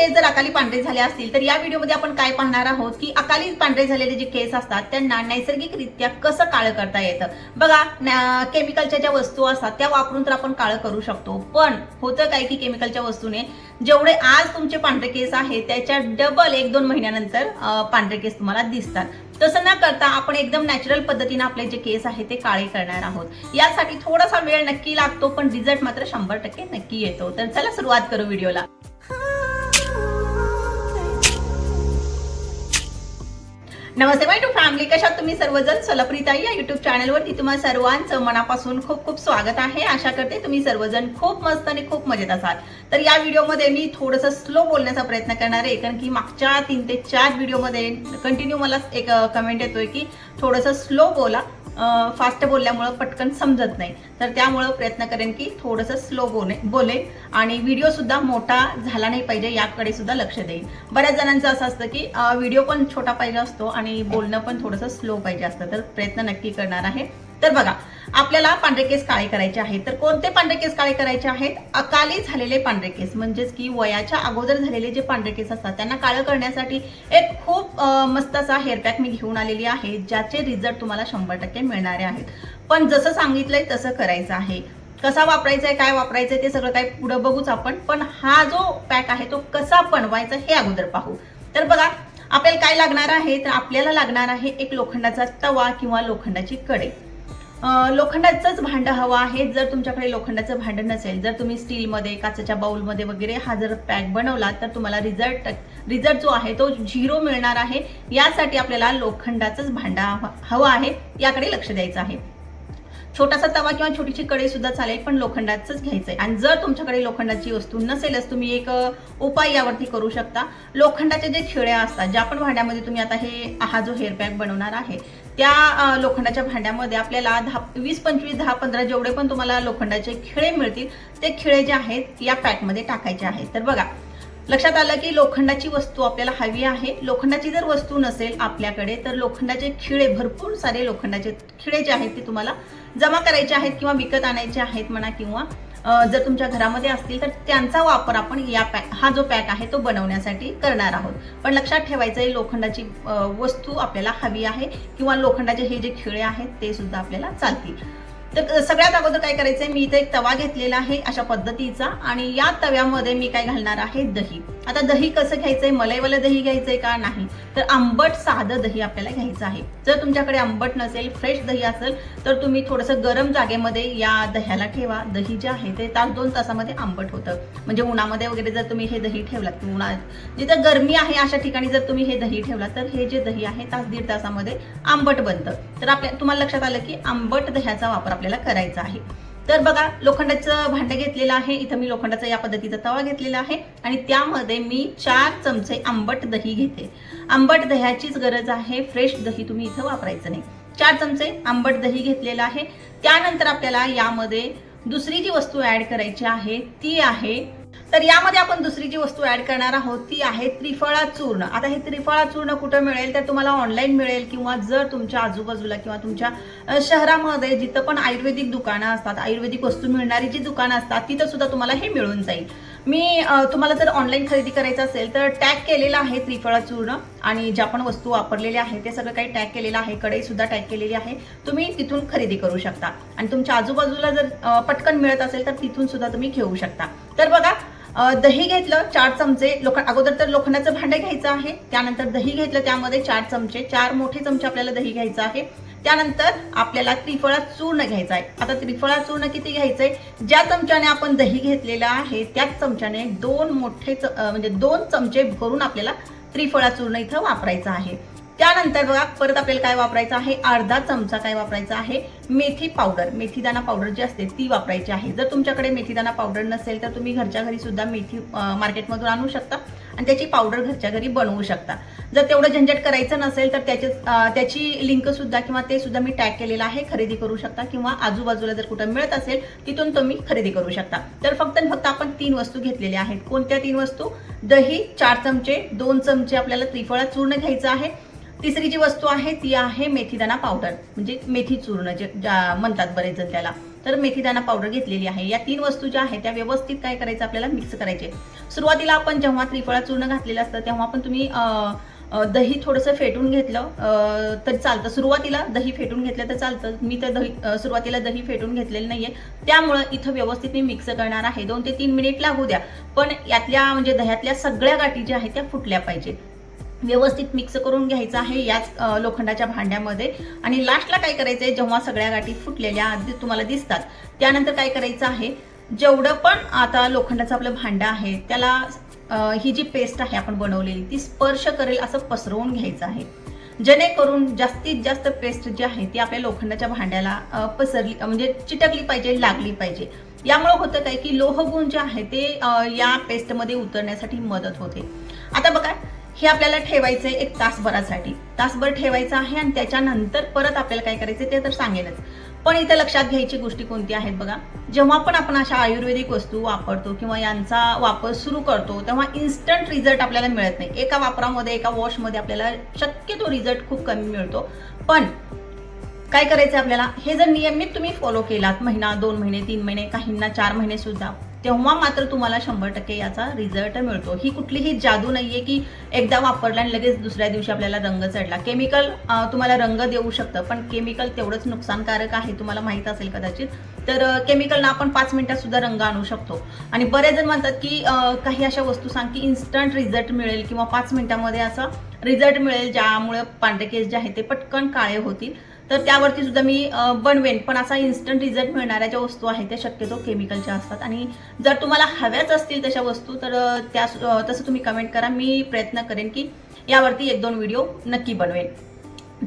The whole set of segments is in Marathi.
केस जर अकाली पांढरे झाले असतील तर या व्हिडिओमध्ये आपण काय पाहणार आहोत की अकाली पांढरे झालेले जे केस असतात त्यांना नैसर्गिकरित्या कसं काळं करता येतं? बघा केमिकलच्या ज्या वस्तू असतात त्या वापरून तर आपण काळं करू शकतो. पण होतं काय की केमिकलच्या वस्तूने जेवढे आज तुमचे पांढरे केस आहेत त्याच्या डबल एक दोन महिन्यानंतर पांढरे केस तुम्हाला दिसतात. तसं न करता आपण एकदम नॅचरल पद्धतीने आपले जे केस आहेत ते काळे करणार आहोत. यासाठी थोडासा वेळ नक्की लागतो पण रिझल्ट मात्र शंभर टक्के नक्की येतो. तर चला सुरुवात करू व्हिडिओला. नमस्ते माय टू फॅमिली कशात तुम्ही सर्वजण? सोलापुरीताई या युट्यूब चॅनलवरती तुम्हाला सर्वांचं मनापासून खूप खूप स्वागत आहे. आशा करते तुम्ही सर्वजण खूप मस्त आणि खूप मजेत असाल. तर या व्हिडिओमध्ये मी थोडंसं स्लो बोलण्याचा प्रयत्न करणार आहे कारण की मागच्या तीन ते चार व्हिडिओमध्ये कंटिन्यू मला एक कमेंट येतोय की थोडंसं स्लो बोला. फास्ट बोलल्यामुळं पटकन समजत नाही. तर त्यामुळं प्रयत्न करेन की थोडंसं स्लो बोले बोलेन आणि व्हिडिओ सुद्धा मोठा झाला नाही पाहिजे याकडे सुद्धा लक्ष देईन. बऱ्याच जणांचं असं असतं की व्हिडिओ पण छोटा पाहिजे असतो आणि बोलणं पण थोडंसं स्लो पाहिजे असतं. तर प्रयत्न नक्की करणार आहे. तर बघा आपल्याला पांढरे केस काळे करायचे आहेत. तर कोणते पांढरे केस काळे करायचे आहेत? अकाली झालेले पांढरे केस. म्हणजेच की वयाच्या अगोदर झालेले जे पांढरे केस असतात त्यांना काळं करण्यासाठी एक खूप मस्त असा हेअर पॅक मी घेऊन आलेली आहे ज्याचे रिझल्ट तुम्हाला शंभर टक्के मिळणारे आहेत. पण जसं सांगितलंय तसं करायचं आहे. कसा वापरायचा आहे काय वापरायचं आहे ते सगळं काय पुढं बघूच आपण. पण हा जो पॅक आहे तो कसा बनवायचा हे अगोदर पाहू. तर बघा आपल्याला काय लागणार आहे? तर आपल्याला लागणार आहे एक लोखंडाचा तवा किंवा लोखंडाची कडे लोखंडाचंच भांडं हवं आहे. जर तुमच्याकडे लोखंडाचं भांडं नसेल जर तुम्ही स्टीलमध्ये काचेच्या बाउलमध्ये वगैरे हा जर पॅक बनवला तर तुम्हाला रिझल्ट रिझल्ट जो आहे तो झिरो मिळणार आहे. यासाठी आपल्याला लोखंडाचंच भांडा हवं- आहे. याकडे लक्ष द्यायचं आहे. छोटासा तवा किंवा छोटीशी कढई सुद्धा चालेल पण लोखंडाचंच घ्यायचंय. आणि जर तुमच्याकडे लोखंडाची वस्तू नसेलच तुम्ही एक उपाय यावरती करू शकता. लोखंडाचे जे खिळ्या असतात ज्या पण भांड्यामध्ये तुम्ही आता हे हा जो हेअर पॅक बनवणार आहे त्या लोखंडाच्या भांड्यामध्ये आपल्याला दहा वीस पंचवीस दहा पंधरा जेवढे पण तुम्हाला लोखंडाचे खिळे मिळतील ते खिळे जे आहेत या पॅकमध्ये टाकायचे आहेत. तर बघा लक्षात आलं की लोखंडाची वस्तू आपल्याला हवी आहे. लोखंडाची जर वस्तू नसेल आपल्याकडे तर लोखंडाचे खिळे भरपूर सारे लोखंडाचे खिळे जे आहेत ते तुम्हाला जमा करायचे आहेत किंवा विकत आणायचे आहेत म्हणा किंवा जर तुमच्या घरामध्ये असतील तर त्यांचा वापर आपण या पॅक हा जो पॅक आहे तो बनवण्यासाठी करणार आहोत. पण लक्षात ठेवायचं आहे लोखंडाची वस्तू आपल्याला हवी आहे किंवा लोखंडाचे हे जे खिळे आहेत ते सुद्धा आपल्याला चालतील. तर सगळ्यात अगोदर काय करायचंय? मी इथे एक तवा घेतलेला आहे अशा पद्धतीचा आणि या तव्यामध्ये मी काय घालणार आहे? दही. आता दही कसं घ्यायचंय? मलईवालं दही घ्यायचंय का? नाही. तर आंबट साधं दही आपल्याला घ्यायचं आहे. जर तुमच्याकडे आंबट नसेल फ्रेश दही असेल तर तुम्ही थोडंसं गरम जागेमध्ये या दह्याला ठेवा. दही जे आहे ते तास दोन तासामध्ये आंबट होतं. म्हणजे उन्हामध्ये वगैरे जर तुम्ही हे दही ठेवलात की जिथं गरमी आहे अशा ठिकाणी जर तुम्ही हे दही ठेवला तर हे जे दही आहे तास दीड तासामध्ये आंबट बनतं. तर आपल्या तुम्हाला लक्षात आलं की आंबट दह्याचा वापर आपल्याला करायचा आहे. तर बघा लोखंडाचं भांडं घेतलेलं आहे. इथं मी लोखंडाचा या पद्धतीचा तवा घेतलेला आहे. आणि त्यामध्ये मी चार चमचे आंबट दही घेते. आंबट दह्याचीच गरज आहे. फ्रेश दही तुम्ही इथं वापरायचं नाही. चार चमचे आंबट दही घेतलेलं आहे. त्यानंतर आपल्याला यामध्ये दुसरी जी वस्तू ॲड करायची आहे ती आहे तर यामध्ये आपण दुसरी जी वस्तू ऍड करणार आहोत ती आहे त्रिफळा चूर्ण आता हे त्रिफळा चूर्ण कुठं मिळेल? तर तुम्हाला ऑनलाईन मिळेल किंवा जर तुमच्या आजूबाजूला किंवा तुमच्या शहरामध्ये जिथं पण आयुर्वेदिक दुकानं असतात आयुर्वेदिक वस्तू मिळणारी जी दुकानं असतात तिथं सुद्धा तुम्हाला हे मिळून जाईल. मी तुम्हाला जर ऑनलाईन खरेदी करायचं असेल तर टॅग केलेलं आहे त्रिफळा चूर्ण आणि ज्या पण वस्तू वापरलेल्या आहेत ते सगळं काही टॅग केलेलं आहे कढई सुद्धा टॅग केलेली आहे तुम्ही तिथून खरेदी करू शकता. आणि तुमच्या आजूबाजूला जर पटकन मिळत असेल तर तिथून सुद्धा तुम्ही घेऊ शकता. तर बघा दही घेतलं चार चमचे. लोख अगोदर तर लोखंडाचं भांडं घ्यायचं आहे. त्यानंतर दही घेतलं त्यामध्ये चार चमचे. चार मोठे चमचे आपल्याला दही घ्यायचं आहे. त्यानंतर आपल्याला त्रिफळा चूर्ण घ्यायचं आहे. आता त्रिफळा चूर्ण किती घ्यायचं आहे ज्या चमच्याने आपण दही घेतलेलं आहे त्याच चमच्याने दोन मोठे च- म्हणजे दोन चमचे भरून आपल्याला त्रिफळा चूर्ण इथं वापरायचं आहे. त्यानंतर बघा परत आपल्याला काय वापरायचं आहे? अर्धा चमचा काय वापरायचा आहे? मेथी पावडर. मेथीदाणा पावडर जी असते ती वापरायची आहे. जर तुमच्याकडे मेथीदाणा पावडर नसेल तर तुम्ही घरच्या घरी सुद्धा मेथी मार्केटमधून आणू शकता आणि त्याची पावडर घरच्या घरी बनवू शकता. जर तेवढं झंझट करायचं नसेल तर त्याचे त्याची लिंक सुद्धा किंवा ते सुद्धा मी टॅग केलेलं आहे खरेदी करू शकता किंवा आजूबाजूला जर कुठं मिळत असेल तिथून तुम्ही खरेदी करू शकता. तर फक्त फक्त आपण तीन वस्तू घेतलेल्या आहेत. कोणत्या तीन वस्तू? दही चार चमचे दोन चमचे आपल्याला त्रिफळा चूर्ण घ्यायचं आहे. तिसरी जी वस्तू आहे ती आहे मेथीदाणा पावडर म्हणजे मेथी चूर्ण जे ज्या म्हणतात बरेच जण त्याला. तर मेथीदाना पावडर घेतलेली आहे. या तीन वस्तू ज्या आहेत त्या व्यवस्थित काय करायचं आपल्याला मिक्स करायचे. सुरुवातीला आपण जेव्हा त्रिफळा चूर्ण घातलेलं असतं तेव्हा पण तुम्ही दही थोडंसं फेटून घेतलं तर चालतं. सुरुवातीला दही फेटून घेतलं तर चालतं. मी तर दही सुरुवातीला दही फेटून घेतलेलं नाहीये. त्यामुळं इथं व्यवस्थित मी मिक्स करणार आहे. दोन ते तीन मिनिट लागू द्या. पण यातल्या म्हणजे दह्यातल्या सगळ्या गाठी ज्या आहेत त्या फुटल्या पाहिजे व्यवस्थित मिक्स करून घ्यायचं आहे याच लोखंडाच्या भांड्यामध्ये. आणि लास्टला काय करायचं आहे जेव्हा सगळ्या गाठी फुटलेल्या तुम्हाला दिसतात त्यानंतर काय करायचं आहे जेवढं पण आता लोखंडाचं आपलं भांडं आहे त्याला ही जी पेस्ट आहे आपण बनवलेली ती स्पर्श करेल असं पसरवून घ्यायचं आहे. जेणेकरून जास्तीत जास्त पेस्ट जी आहे ती आपल्या लोखंडाच्या भांड्याला पसरली म्हणजे चिटकली पाहिजे लागली पाहिजे. यामुळे होतं काय की लोहगुण जे आहे ते या पेस्टमध्ये उतरण्यासाठी मदत होते. आता बघा हे आपल्याला ठेवायचं आहे एक तासभरासाठी. तासभर ठेवायचं आहे आणि त्याच्यानंतर परत आपल्याला काय करायचं ते तर सांगेलच. पण इथं लक्षात घ्यायची गोष्टी कोणती आहेत बघा. जेव्हा पण आपण अशा आयुर्वेदिक वस्तू वापरतो किंवा यांचा वापर सुरू करतो तेव्हा इन्स्टंट रिझल्ट आपल्याला मिळत नाही. एका वापरामध्ये एका वॉशमध्ये आपल्याला शक्यतो रिझल्ट खूप कमी मिळतो. पण काय करायचं आपल्याला? हे जर नियमित तुम्ही फॉलो केलात महिना दोन महिने तीन महिने काहींना चार महिने सुद्धा तेव्हा मात्र तुम्हाला शंभर टक्के याचा रिझल्ट मिळतो. ही कुठलीही जादू नाहीये की एकदा वापरला आणि लगेच दुसऱ्या दिवशी आपल्याला रंग चढला. केमिकल तुम्हाला रंग देऊ शकतं पण केमिकल तेवढंच नुकसानकारक आहे तुम्हाला माहीत असेल कदाचित. तर केमिकलनं आपण पाच मिनिटात सुद्धा रंग आणू शकतो. आणि बरेच जण म्हणतात की काही अशा वस्तू सांग की इन्स्टंट रिझल्ट मिळेल किंवा पाच मिनिटामध्ये असा रिझल्ट मिळेल ज्यामुळे पांढरे केस जे आहेत ते पटकन काळे होतील. तर त्यावरती सुद्धा मी बनवेन. पण असा इन्स्टंट रिझल्ट मिळणाऱ्या ज्या वस्तू आहेत त्या शक्यतो केमिकलच्या असतात. आणि जर तुम्हाला हव्याच असतील तशा वस्तू तर त्या तसं तुम्ही कमेंट करा. मी प्रयत्न करेन की यावरती एक दोन व्हिडिओ नक्की बनवेन.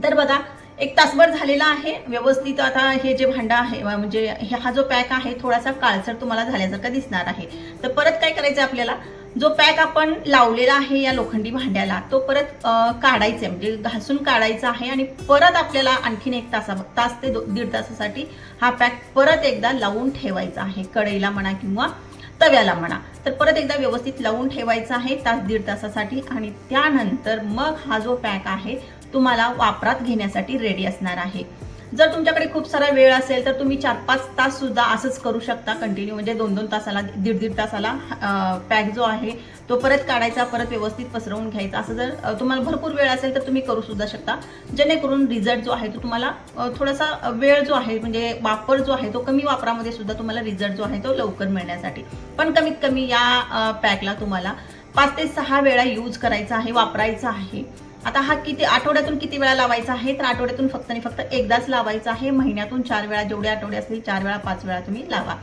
तर बघा एक तासभर झालेला आहे. व्यवस्थित आता हे जे भांडं आहे म्हणजे हे- हा जो पॅक आहे थोडासा काळसर तुम्हाला झाल्यासारखा दिसणार आहे. तर परत काय करायचं आहे आपल्याला? जो पॅक आपण लावलेला आहे या लोखंडी भांड्याला तो परत काढायचा आहे. म्हणजे घासून काढायचा आहे आणि परत आपल्याला आणखीन एक तासा तास ते दो- दीड तासासाठी हा पॅक परत एकदा लावून ठेवायचा आहे. कढईला म्हणा किंवा तव्याला म्हणा. तर परत एकदा व्यवस्थित लावून ठेवायचा आहे तास दीड तासासाठी. आणि त्यानंतर मग हा जो पॅक आहे तुम्हाला वापरात घेण्यासाठी रेडी असणार आहे. जर तुमच्याकडे खूप सारा वेळ असेल तर तुम्ही चार पाच तास सुद्धा असंच करू शकता कंटिन्यू म्हणजे दोन दोन तासाला दीड दीड तासाला पॅक जो आहे तो परत काढायचा परत व्यवस्थित पसरवून घ्यायचा. असं जर तुम्हाला भरपूर वेळ असेल तर तुम्ही करू सुद्धा शकता. जेणेकरून रिझल्ट जो आहे तो तुम्हाला थोडासा वेळ जो आहे म्हणजे वापर जो आहे तो कमी वापरामध्ये सुद्धा तुम्हाला रिझल्ट जो आहे तो लवकर मिळण्यासाठी. पण कमीत कमी या पॅकला तुम्हाला पाच ते सहा वेळा यूज करायचा आहे वापरायचा आहे. आता हा किती आठवड्यातून किती वेळा लावायचा आहे? तर आठवड्यातून फक्त आणि फक्त एकदाच लावायचा आहे. महिन्यातून चार वेळा जेवढे आठवडे असतील चार वेळा पाच वेळा तुम्ही लावा.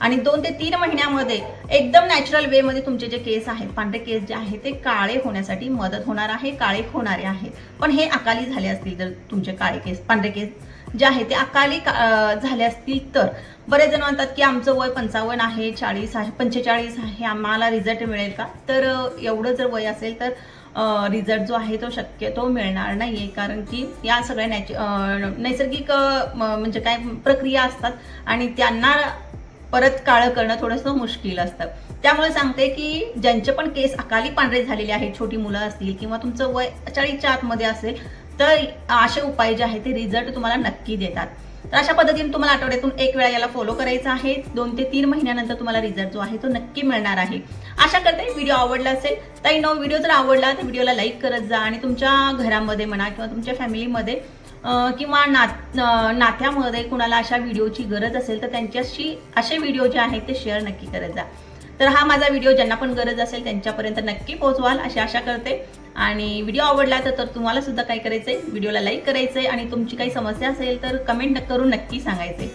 आणि दोन ते तीन महिन्यामध्ये एकदम नॅचरल वे मध्ये तुमचे जे केस आहेत पांढरे केस जे आहेत ते काळे होण्यासाठी मदत होणार आहे काळे होणारे आहेत पण हे अकाली झाले असतील जर तुमचे काळे केस पांढरे केस जे आहे ते अकाली का- झाले असतील तर. बरेच जण म्हणतात की आमचं वय पंचावन्न आहे चाळीस आहे पंचेचाळीस आहे आम्हाला रिझल्ट मिळेल का? तर एवढं जर वय असेल तर रिझल्ट जो आहे तो शक्यतो मिळणार नाही आहे कारण की या सगळ्या नॅच नैसर्गिक म्हणजे काय प्रक्रिया असतात आणि त्यांना परत काळं करणं थोडंसं मुश्किल असतं. त्यामुळे सांगते की ज्यांचे पण केस अकाली पांढरे झालेले आहेत छोटी मुलं असतील किंवा तुमचं वय चाळीसच्या आतमध्ये असेल तर असे उपाय जे आहेत ते रिझल्ट तुम्हाला नक्की देतात. तर अशा पद्धतीने तुम्हाला आठवड्यातून एक वेळा याला फॉलो करायचा आहे. दोन ते तीन महिन्यानंतर तुम्हाला रिझल्ट जो आहे तो नक्की मिळणार आहे. आशा करते व्हिडिओ आवडला असेल. ताई नो व्हिडिओ जर आवडला तर व्हिडिओला लाईक करत जा आणि तुमच्या घरामध्ये म्हणा किंवा तुमच्या फॅमिलीमध्ये किंवा नात नात्यामध्ये कुणाला अशा व्हिडिओची गरज असेल तर त्यांच्याशी असे व्हिडिओ जे आहेत ते शेअर नक्की करत जा. तर हा माझा व्हिडिओ ज्यांना पण गरज असेल त्यांच्यापर्यंत नक्की पोहोचवाल अशी आशा करते. आणि व्हिडिओ आवडला तर तुम्हाला सुद्धा काय करायचंय? व्हिडिओला लाईक करायचंय. आणि तुमची काही समस्या असेल तर कमेंट करून नक्की सांगायचे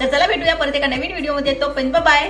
तर चला भेटूया परत एका नवीन व्हिडिओमध्ये तोपर्यंत बाय